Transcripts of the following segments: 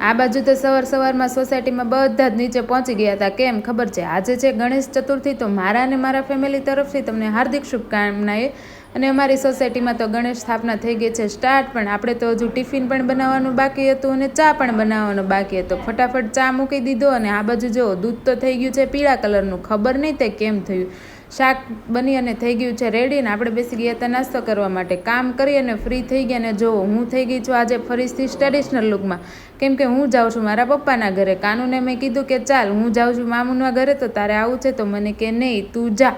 આ બાજુ તો સવાર સવારમાં સોસાયટીમાં બધા જ નીચે પહોંચી ગયા હતા. કેમ? ખબર છે? આજે છે ગણેશ ચતુર્થી, તો મારા અને મારા ફેમિલી તરફથી તમને હાર્દિક શુભકામનાએ અને અમારી સોસાયટીમાં તો ગણેશ સ્થાપના થઈ ગઈ છે સ્ટાર્ટ પણ આપણે તો હજુ ટિફિન પણ બનાવવાનું બાકી હતું અને ચા પણ બનાવવાનો બાકી હતો. ફટાફટ ચા મૂકી દીધો અને આ બાજુ જો દૂધ તો થઈ ગયું છે પીળા કલરનું. ખબર નહીં તે કેમ થયું? શાક બની અને થઈ ગયું છે રેડી ને આપણે બેસી ગયા હતા નાસ્તો કરવા માટે. કામ કરી અને ફ્રી થઈ ગયા ને જો હું થઈ ગઈ છું આજે ફરીથી ટ્રેડિશનલ લુકમાં કેમ કે હું જાઉં છું મારા પપ્પાના ઘરે. કાનુને મેં કીધું કે ચાલ, હું જાઉં છું મામુના ઘરે, તો તારે આવું છે? તો મને કે નહીં, તું જા.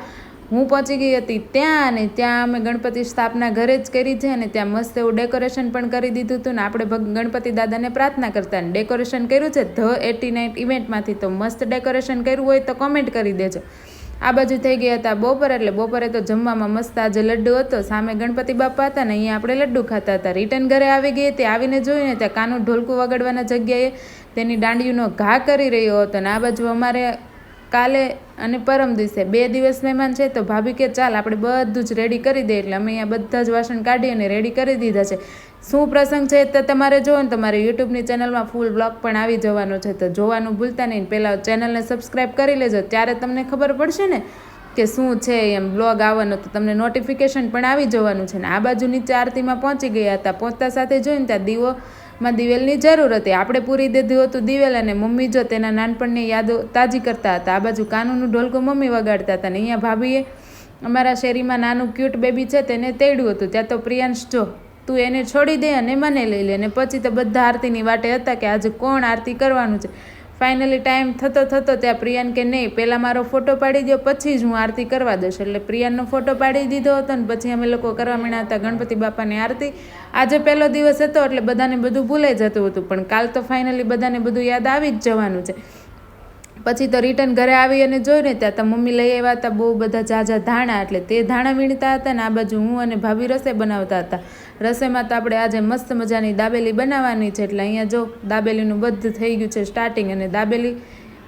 હું પહોંચી ગઈ હતી ત્યાં અને ત્યાં અમે ગણપતિ સ્થાપના ઘરે જ કરી છે અને ત્યાં મસ્ત એવું ડેકોરેશન પણ કરી દીધું હતું ને આપણે ગણપતિ દાદાને પ્રાર્થના કરતા ડેકોરેશન કર્યું છે. ધ એટી નાઇટ ઇવેન્ટમાંથી તો મસ્ત ડેકોરેશન કર્યું હોય તો કોમેન્ટ કરી દેજો. આ બાજુ થઈ ગયા હતા બપોર, એટલે બપોરે તો જમવામાં મસ્ત આજે લડ્ડુ હતો. સામે ગણપતિ બાપા હતા ને અહીંયા આપણે લડ્ડુ ખાતા હતા. રિટર્ન ઘરે આવી ગઈ તે આવીને જોયું ને ત્યાં કાનું ઢોલકું વગાડવાના જગ્યાએ તેની દાંડીનો ઘા કરી રહ્યો હતો ને આ બાજુ અમારે કાલે અને પરમ દિવસે બે દિવસ મહેમાન છે, તો ભાભી કે ચાલ આપણે બધું જ રેડી કરી દઈએ. એટલે અમે અહીંયા બધા જ વાસણ કાઢી અને રેડી કરી દીધા છે. શું પ્રસંગ છે તો તમારે જોવો ને, તમારે યુટ્યુબની ચેનલમાં ફૂલ બ્લોગ પણ આવી જવાનો છે. તો જોવાનું ભૂલતા નહીં પહેલાં ચેનલને સબસ્ક્રાઈબ કરી લેજો. ત્યારે તમને ખબર પડશે ને કે શું છે એમ બ્લોગ આવવાનો. તો તમને નોટિફિકેશન પણ આવી જવાનું છે ને. આ બાજુ નીચે આરતીમાં પહોંચી ગયા હતા. પહોંચતા સાથે જોઈને ત્યાં દીવો માં દિવેલની જરૂર હતી. આપણે પૂરી દીધું હતું દિવેલ અને મમ્મી જો તેના નાનપણની યાદો તાજી કરતા હતા. આ બાજુ કાનુનું ઢોલકું મમ્મી વગાડતા હતા ને અહીંયા ભાભીએ અમારા શેરીમાં નાનું ક્યુટ બેબી છે તેને તેડ્યું હતું. ત્યાં તો પ્રિયાંશ, જો, તું એને છોડી દે અને મને લઈ લે. અને પછી તો બધા આરતીની વાટે હતા કે આજે કોણ આરતી કરવાનું છે? ફાઇનલી ટાઈમ થતો થતો ત્યાં પ્રિયાન કે નહીં, પહેલાં મારો ફોટો પાડી દો પછી જ હું આરતી કરવા દઈશ એટલે પ્રિયાનનો ફોટો પાડી દીધો હતો ને પછી અમે લોકો કરવા માંડ્યા હતા ગણપતિ બાપાની આરતી. આજે પહેલો દિવસ હતો, એટલે બધાને બધું ભૂલાઈ જતું હતું. પણ કાલ તો ફાઇનલી બધાને બધું યાદ આવી જ જવાનું છે. પછી તો રિટર્ન ઘરે આવી અને જોયું ને ત્યાં તો મમ્મી લઈ આવ્યા હતા, બહુ બધા ઝાઝા ધાણા, એટલે તે ધાણા વીણતા હતા ને આ બાજુ હું અને ભાભી રસોઈ બનાવતા હતા. રસોઈમાં તો આપણે આજે મસ્ત મજાની દાબેલી બનાવવાની છે, એટલે અહીંયા જો દાબેલીનું બધું થઈ ગયું છે સ્ટાર્ટિંગ અને દાબેલી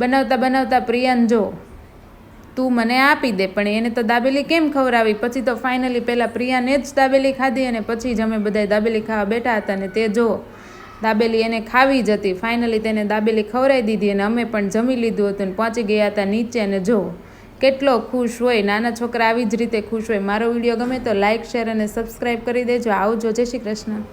બનાવતા બનાવતા પ્રિયાન જો, તું મને આપી દે, પણ એને તો દાબેલી કેમ ખવડાવી? પછી તો ફાઇનલી પહેલાં પ્રિયાને જ દાબેલી ખાધી અને પછી જ અમે બધાય દાબેલી ખાવા બેઠા હતા ને તે જો દાબેલી એને ખાવી જ હતી. ફાઇનલી તેને દાબેલી ખવડાવી દીધી અને અમે પણ જમી લીધું હતું ને પહોંચી ગયા હતા નીચે અને જો, કેટલો ખુશ હોય. નાના છોકરા આવી જ રીતે ખુશ હોય. મારો વીડિયો ગમે તો લાઇક શેર અને સબસ્ક્રાઈબ કરી દેજો. આવજો. જય શ્રી કૃષ્ણ.